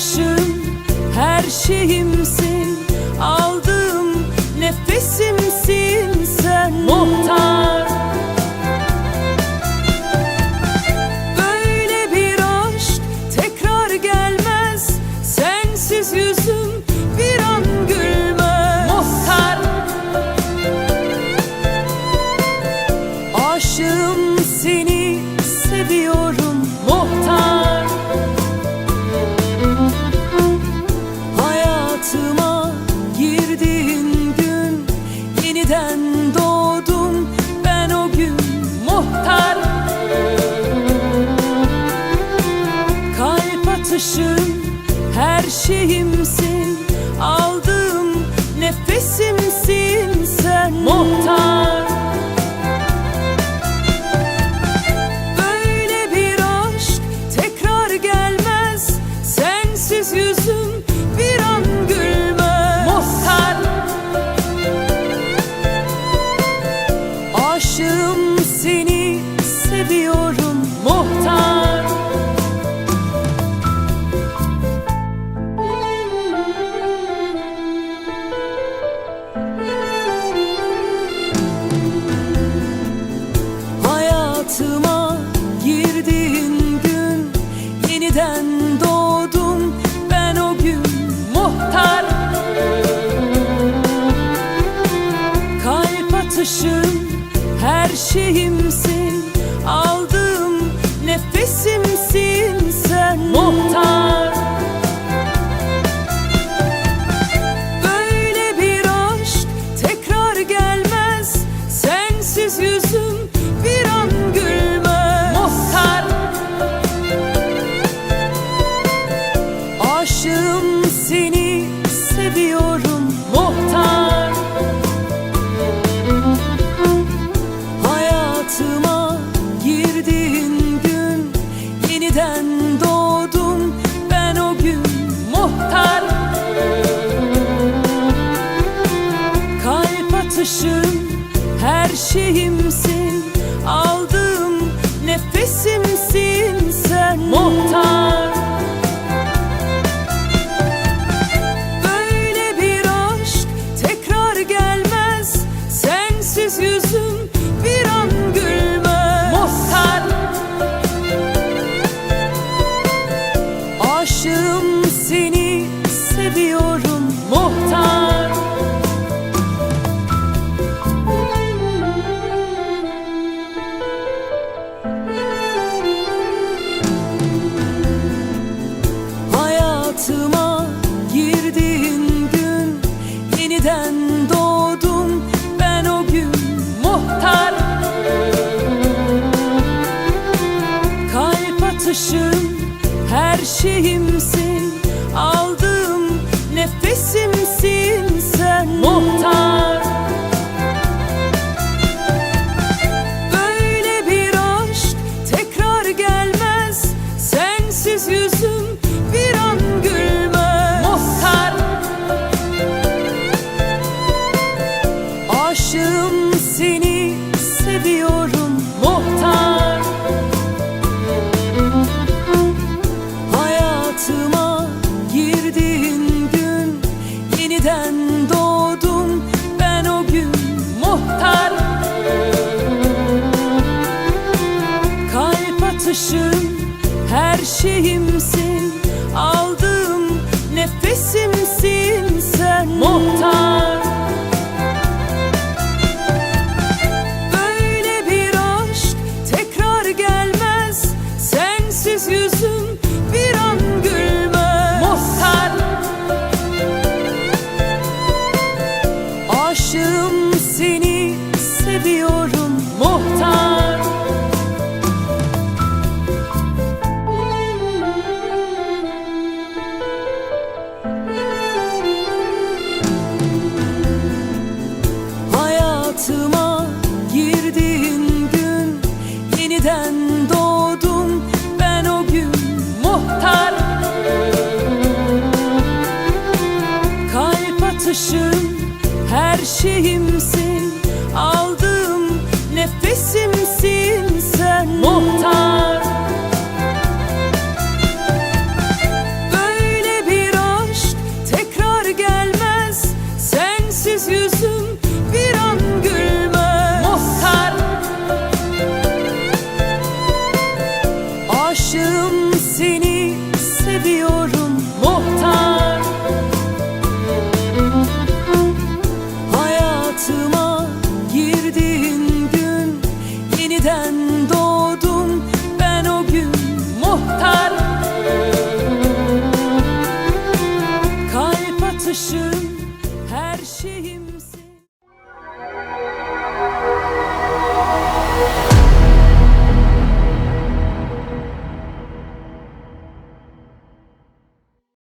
atışım, her şeyimsin. Aldığım nefesimsin sen. Muhtar. Böyle bir aşk tekrar gelmez. Sensiz yüzüm Atışım her şeyimsin. Aldığım nefesimsin her şeyimsin Aldığım nefesimsin sen. Muhtar. Böyle bir aşk tekrar gelmez Sensiz yüzüm bir an gülmez. Muhtar. Aşığım seni seviyorum. Muhtar her şeyimsin Aldığım nefesimsin sen. Muhtar. Böyle bir aşk tekrar gelmez Sensiz yüzüm bir an gülmez. Muhtar. Aşığım seni seviyorum. Muhtar Kalp atışım her şeyimsin. Aldığım nefesimsin sen. Muhtar. Böyle bir aşk tekrar gelmez. Sensiz yüzüm bir an gülmez. Muhtar. Aşığım seni seviyorum. Muhtar Yeniden doğdum ben o gün Muhtar. Kalp atışım her şeyimsin Hayatıma girdiğin gün. Yeniden doğdum ben o gün Muhtar. Kalp atışım her şeyimsin. Aldığım nefesimsin sen. Muhtar yüreğimsin.